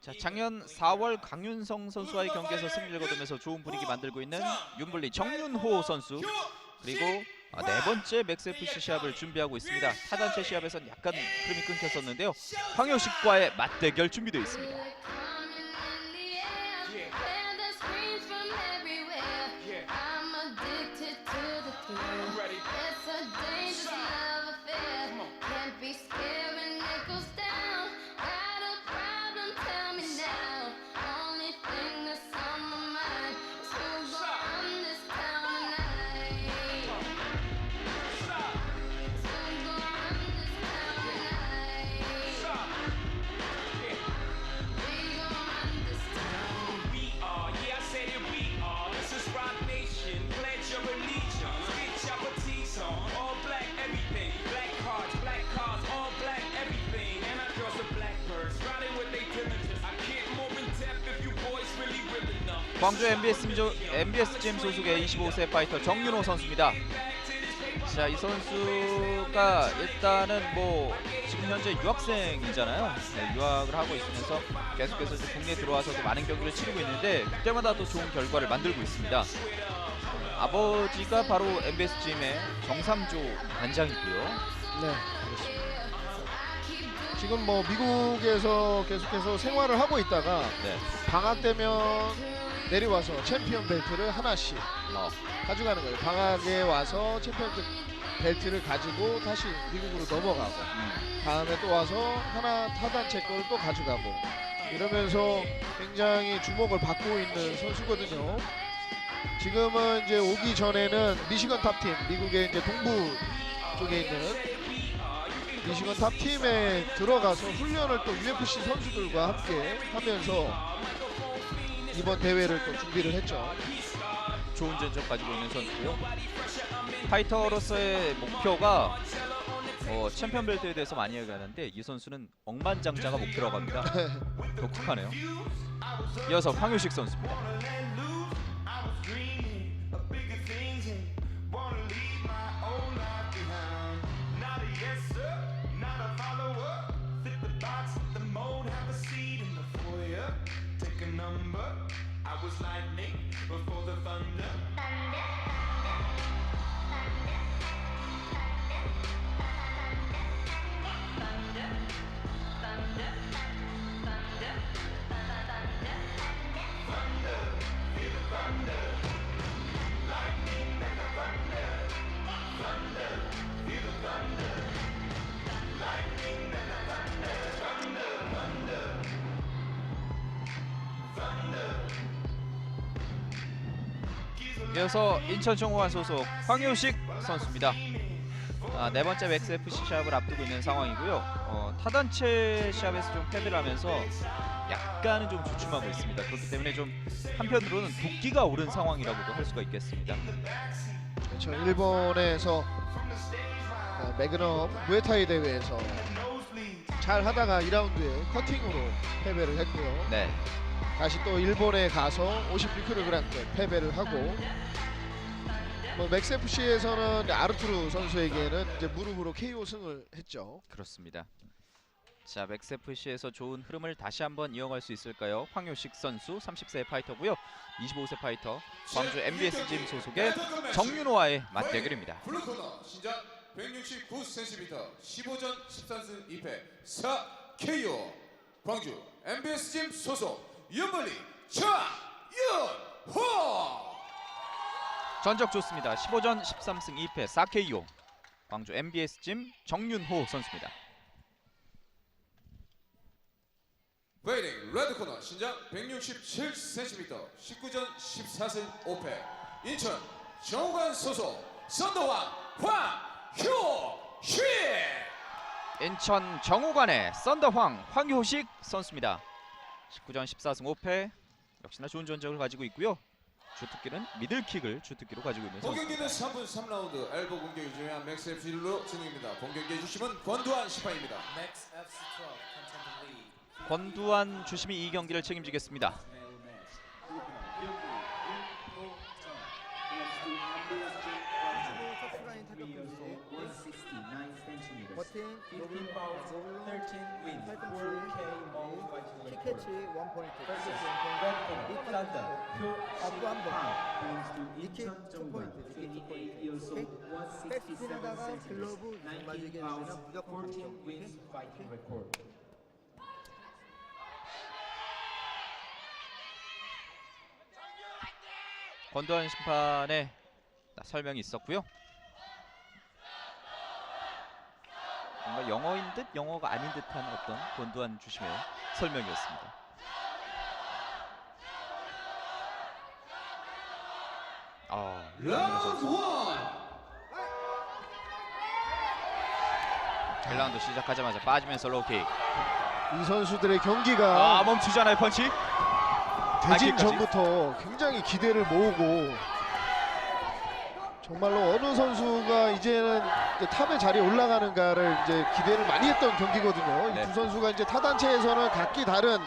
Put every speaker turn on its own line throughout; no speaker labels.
자 작년 4월 강윤성 선수와의 경기에서 승리를 거두면서 좋은 분위기 만들고 있는 윤블리 정윤호 선수 그리고 아, 네 번째 맥스 FC 시합을 준비하고 있습니다. 타단체 시합에선 약간 흐름이 끊겼었는데요. 황효식과의 맞대결 준비되어 있습니다. 광주 MBS 조, MBS GM 소속의 25세 파이터 정윤호 선수입니다. 자, 이 선수가 일단은 뭐 지금 현재 유학생이잖아요. 네, 유학을 하고 있으면서 계속해서 국내에 들어와서도 많은 경기를 치르고 있는데 그때마다 또 좋은 결과를 만들고 있습니다. 아버지가 바로 MBS GM의 정삼조 단장이고요.
네, 그렇습니다. 지금 뭐 미국에서 계속해서 생활을 하고 있다가
네.
방학 되면 내려와서 챔피언 벨트를 하나씩
어,
가져가는 거예요. 방학에 와서 챔피언 벨트를 가지고 다시 미국으로 넘어가고
음,
다음에 또 와서 하나 타단체 거를 또 가져가고 이러면서 굉장히 주목을 받고 있는 선수거든요. 지금은 이제 오기 전에는 미시건 탑팀, 미국의 이제 동부 쪽에 있는 미시건 탑팀에 들어가서 훈련을 또 UFC 선수들과 함께 하면서 이번 대회를 또 준비를 했죠.
좋은 전적 가지고 있는 선수고요. 파이터로서의 목표가 어, 챔피언 벨트에 대해서 많이 얘기하는데 이 선수는 억만장자가 목표라고 합니다. 독특하네요. 이어서 황효식 선수입니다.
Thunder.
이어서 인천 정호환 소속 황효식 선수입니다. 아, 네 번째 맥스 FC 시합을 앞두고 있는 상황이고요. 어, 타단체 시합에서 좀 패배를 하면서 약간은 좀 주춤하고 있습니다. 그렇기 때문에 좀 한편으로는 도끼가 오른 상황이라고도 할 수가 있겠습니다.
그렇죠. 일본에서 어, 매그넘 무에타이 대회에서 잘 하다가 2라운드에 커팅으로 패배를 했고요.
네,
다시 또 일본에 가서 56kg 때 패배를 하고 뭐 맥스 FC에서는 아르투르 선수에게는 이제 무릎으로 KO 승을 했죠.
그렇습니다. 자, 맥스 FC에서 좋은 흐름을 다시 한번 이어갈 수 있을까요? 황효식 선수 30세 파이터고요. 25세 파이터 광주 MBS 짐 소속의 정윤호와의 맞대결입니다.
블루코너 신장 169cm 15전 13승 2패 4 KO 광주 MBS 팀 소속 윤벌리 차윤호
전적 좋습니다. 15전 13승 2패 4KO 광주 MBS 짐 정윤호 선수입니다.
웨이팅 레드코너 신장 167cm 19전 14승 5패 인천 정관 소속 선도왕 황효휘
인천 정우관의 썬더황 황효식 선수입니다. 19전 14승 5패 역시나 좋은 전적을 가지고 있고요. 주특기는 미들킥을 주특기로 가지고 있는 선수.
본경기는 3분 3라운드 엘보 공격이 중요한 맥스 FC로 진행입니다. 본경기의 주심은 권두환 심판입니다.
Max FC12 contender lead.
권두환 주심이 이 경기를 책임지겠습니다.
터프라인 타격까지
169 cm.
버틸 15,
15 bouts, 13 wins,
팔꿈치,
4K all fighting record.
킥캐치 1포인트.
Versus in Uganda, Pure
앞으로 한 번.
wins to
니킥
Incheon
2
Jongman,
포인트. 니킥 2
28
포인트.
years
오케이?
old, 백167
치르다가
centimeters,
글러브
못19
맞게
bouts,
해주면 무조건
14
득점.
wins fighting record.
권도환 심판의 설명이 있었고요. 뭔가 영어인 듯 영어가 아닌 듯한 어떤 권도환 주심의 설명이었습니다. 아. 1라운드 시작하자마자 빠지면서 로킥.
이 선수들의 경기가
아, 멈추지 않아요, 펀치.
대진. 전부터 굉장히 기대를 모으고 정말로 어느 선수가 이제는 이제 탑의 자리에 올라가는가를 이제 기대를 많이 했던 경기거든요.
네.
이두 선수가 이제 타 단체에서는 각기 다른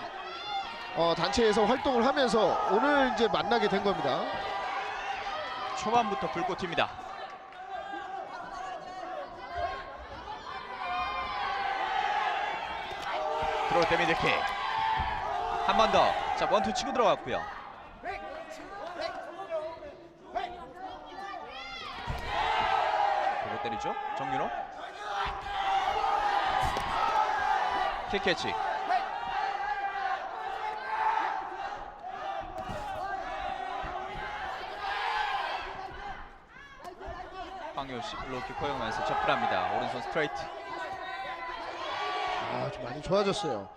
어, 단체에서 활동을 하면서 오늘 이제 만나게 된 겁니다.
초반부터 불꽃 튑니다. 들어올 때 미들킥. 한 번 더. 자, 원투 치고 들어갔고요. 때리죠. 정윤호. 킥 캐치. 황효식 로킥 허용하면서 접근합니다. 오른손 스트레이트.
아, 좀 많이 좋아졌어요.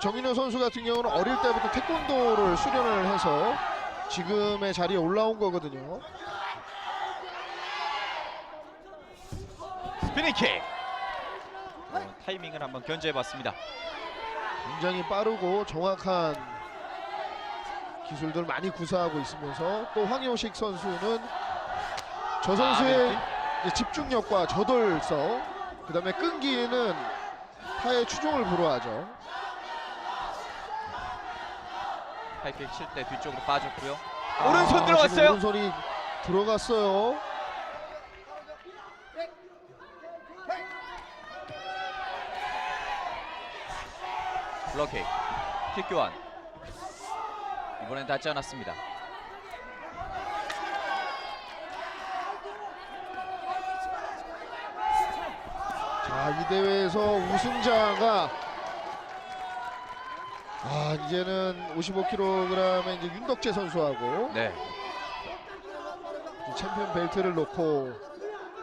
정인호 선수 같은 경우는 어릴 때부터 태권도를 수련을 해서 지금의 자리에 올라온 거거든요.
피닝 킥. 어, 타이밍을 한번 견제해봤습니다.
굉장히 빠르고 정확한 기술들 많이 구사하고 있으면서 또 황효식 선수는 저 선수의
아,
이제 집중력과 저돌성 그 다음에 끈기는 타의 추종을 불허하죠.
하이킥 칠 때 뒤쪽으로 빠졌고요.
아,
오른손 들어갔어요.
오른손이 들어갔어요.
블로킥. 킥 교환. 이번엔 닿지 않았습니다.
자, 이 대회에서 우승자가 아, 이제는 55kg의 이제 윤덕재 선수하고
네.
이 챔피언 벨트를 놓고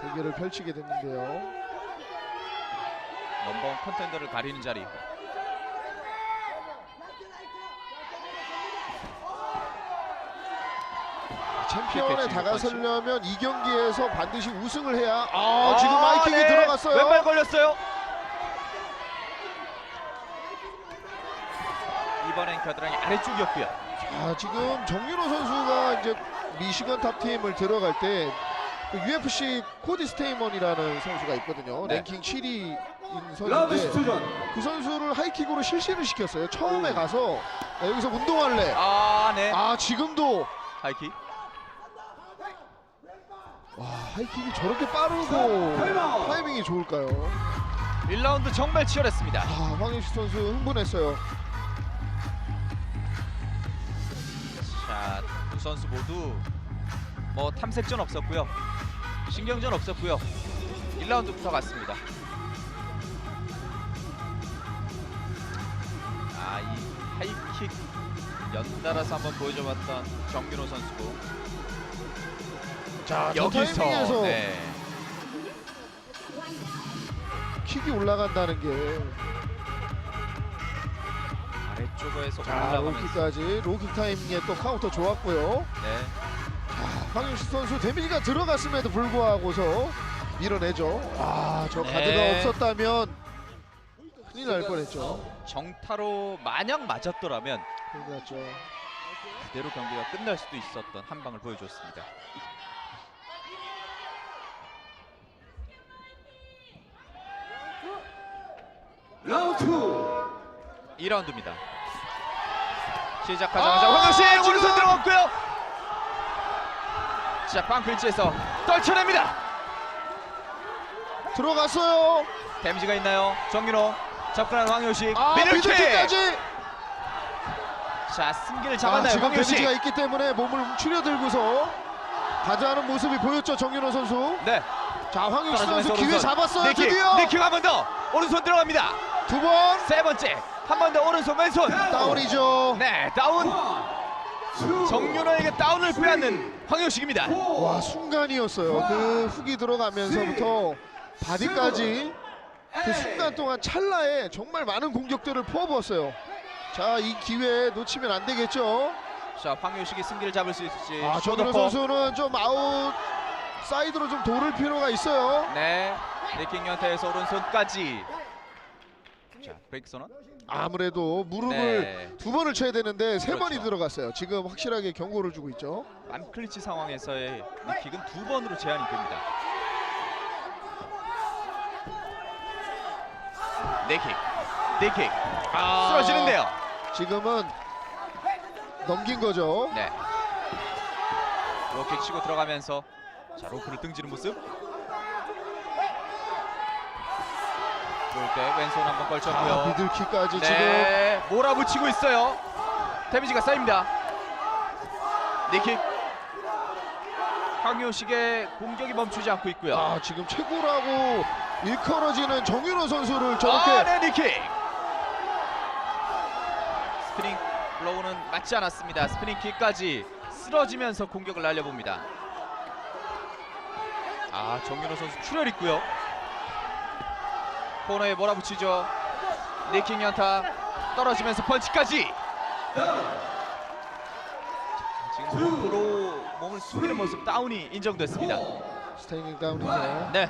대결을 펼치게 됐는데요.
넘버원 컨텐더를 가리는 자리.
챔피언에
킥
다가서려면 이 경기에서 반드시 우승을 해야 아,
아,
지금 마이킥이
네.
들어갔어요.
왼발 걸렸어요. 이번엔 겨드랑이 아래쪽이었고요.
아, 지금 정윤호 선수가 이제 미시건 탑팀을 들어갈 때 그 UFC 코디 스테이먼이라는 선수가 있거든요.
네.
랭킹 7위인 선수인데 그 선수를 하이킥으로 실시를 시켰어요. 처음에 가서 야, 여기서 운동할래.
아, 네.
아 지금도
하이킥.
와 하이킥이 저렇게 빠르고 타이밍이 좋을까요?
1라운드 정말 치열했습니다.
아 황윤식 선수 흥분했어요.
자, 두 선수 모두 뭐 탐색전 없었고요. 신경전 없었고요. 1라운드부터 갔습니다. 아, 이 하이킥 연달아서 한번 보여줘봤던 정윤호 선수고
자, 저
여기서
타이밍에서
네.
킥이 올라간다는 게
아래쪽에서
자,
올라가면서
로킥까지 로킥 타이밍에 또 카운터 좋았고요.
네.
황윤식 선수 데미지가 들어갔음에도 불구하고서 밀어내죠. 아, 저
네.
가드가 없었다면 큰일 날 뻔했죠.
정타로 마냥 맞았더라면
큰일 났죠.
그대로 경기가 끝날 수도 있었던 한 방을 보여줬습니다.
라운드
2라운드입니다. 시작하자마자
아,
황영식
지금!
오른손 들어갔고요. 자, 빵클치에서 떨쳐냅니다.
들어갔어요.
데미지가 있나요? 정민호 접근하는 황효식
아
미들킥.
미들킥까지.
자 승기를
아,
잡았나요?
지금
황효식.
데미지가 있기 때문에 몸을 움츠려 들고서 가져가는 모습이 보였죠 정윤호 선수.
네.
자 황윤 씨
떨어지면서
선수 기회. 잡았어요
니킥,
드디어
니킥 한번 더. 오른손 들어갑니다.
두 번
세 번째 한 번 더 오른손 왼손.
다운이죠.
네 다운. 정윤호에게 다운을 빼앗는 황효식입니다.
와 순간이었어요. 그 훅이 들어가면서부터 바디까지 그 순간 동안 찰나에 정말 많은 공격들을 퍼부었어요. 자 이 기회 놓치면 안 되겠죠.
자 황효식이 승기를 잡을 수 있을지.
아
쇼더퍼.
선수는 좀 아웃 사이드로 좀 돌을 필요가 있어요.
네. 니킥 연타에서 오른손까지. 자 브레이크 선언.
아무래도 무릎을
네.
두 번을 쳐야 되는데 세
그렇죠.
번이 들어갔어요. 지금 확실하게 경고를 주고 있죠.
맘클리치 상황에서의 니킥은 두 번으로 제한이 됩니다. 네킥, 네킥.
아.
쓰러지는데요.
지금은 넘긴 거죠.
네. 로킥 치고 들어가면서 자 로프를 등지는 모습. 들어올 때 왼손 한번
아,
걸쳤고요.
미들킥까지 지금
네, 몰아붙이고 있어요. 데미지가 쌓입니다. 니킥. 황효식의 공격이 멈추지 않고 있고요.
아 지금 최고라고 일컬어지는 정윤호 선수를 저렇게
아, 네, 니킥. 스프링 블로우는 맞지 않았습니다. 스프링 킥까지 쓰러지면서 공격을 날려봅니다. 아, 정윤호 선수 출혈 있고요. 코너에 몰아붙이죠. 니킥 연타 떨어지면서 펀치까지. 지금 로프로 몸을 숙이는 모습 다운이 인정됐습니다.
스테이닝 다운이죠.
네.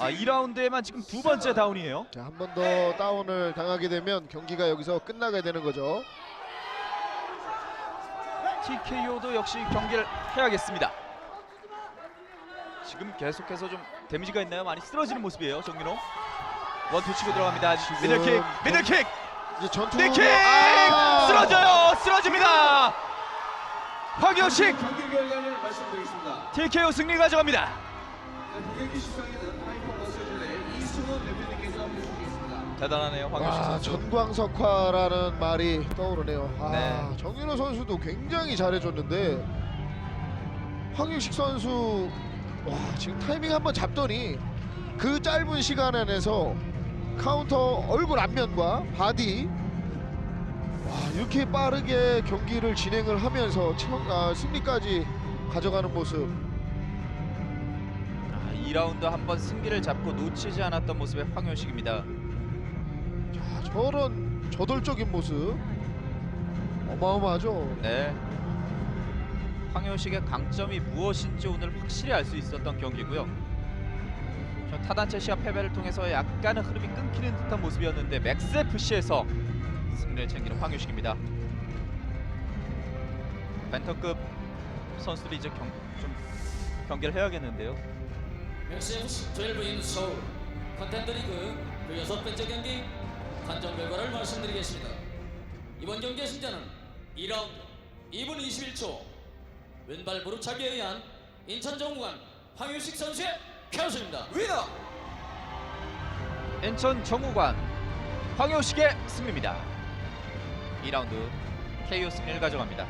아, 2라운드에만 지금 두 번째 다운이에요.
자, 한 번 더 다운을 당하게 되면 경기가 여기서 끝나게 되는 거죠.
TKO도 역시 경기를 해야겠습니다. 지금 계속해서 좀 데미지가 있나요? 많이 쓰러지는 모습이에요, 정민호. 원투 치고 들어갑니다. 미들킥, 미들킥,
이제 전투
니킥!
아!
쓰러져요, 쓰러집니다. 황효식. TKO 승리
가져갑니다.
대단하네요, 황효식
와,
선수.
전광석화라는 말이 떠오르네요. 아,
네.
정윤호 선수도 굉장히 잘해줬는데 황유식 선수 와 지금 타이밍 한번 잡더니 그 짧은 시간 안에서 카운터 얼굴 앞면과 바디 와 이렇게 빠르게 경기를 진행을 하면서 청- 아, 승리까지 가져가는 모습
아, 2라운드 한번 승기를 잡고 놓치지 않았던 모습의 황효식입니다.
아, 저런 저돌적인 모습 어마어마하죠.
네. 황효식의 강점이 무엇인지 오늘 확실히 알 수 있었던 경기고요. 저 타단체 시합 패배를 통해서 약간은 흐름이 끊기는 듯한 모습이었는데 맥스 FC에서 승리를 챙기는 황효식입니다. 벤터급 선수들이 이제 경, 좀 경기를 해야겠는데요.
맥스엠스 12인 서울 컨텐더 리그 그 여섯 번째 경기 판정 결과를 말씀드리겠습니다. 이번 경기의 승자는 2라운드 2분 21초 왼발 무릎차기에 의한 인천 정우관 황유식 선수의 캐럿입니다.
위너
인천 정우관 황효식의 승리입니다. 2라운드 KO 승리를 가져갑니다.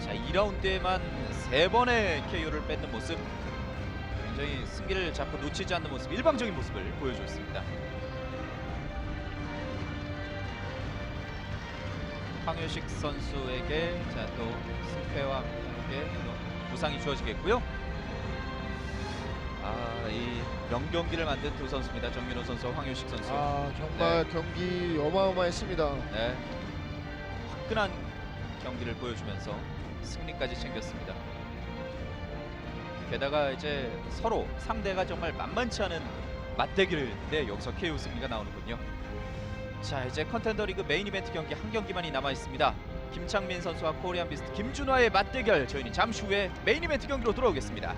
자, 2라운드에만 세 번의 KO를 뺏는 모습 굉장히 승기를 잡고 놓치지 않는 모습 일방적인 모습을 보여줬습니다. 황효식 선수에게 자, 또 승패와 함께 또 부상이 주어지겠고요. 아, 이 명경기를 만든 두 선수입니다. 정민호 선수와 황효식 선수.
아 정말 경기 어마어마했습니다.
네. 화끈한 경기를 보여주면서 승리까지 챙겼습니다. 게다가 이제 서로 상대가 정말 만만치 않은 맞대결인데 여기서 KO 승리가 나오는군요. 자 이제 컨텐더 리그 메인 이벤트 경기 한 경기만이 남아 있습니다. 김창민 선수와 코리안 비스트 김준화의 맞대결 저희는 잠시 후에 메인 이벤트 경기로 돌아오겠습니다.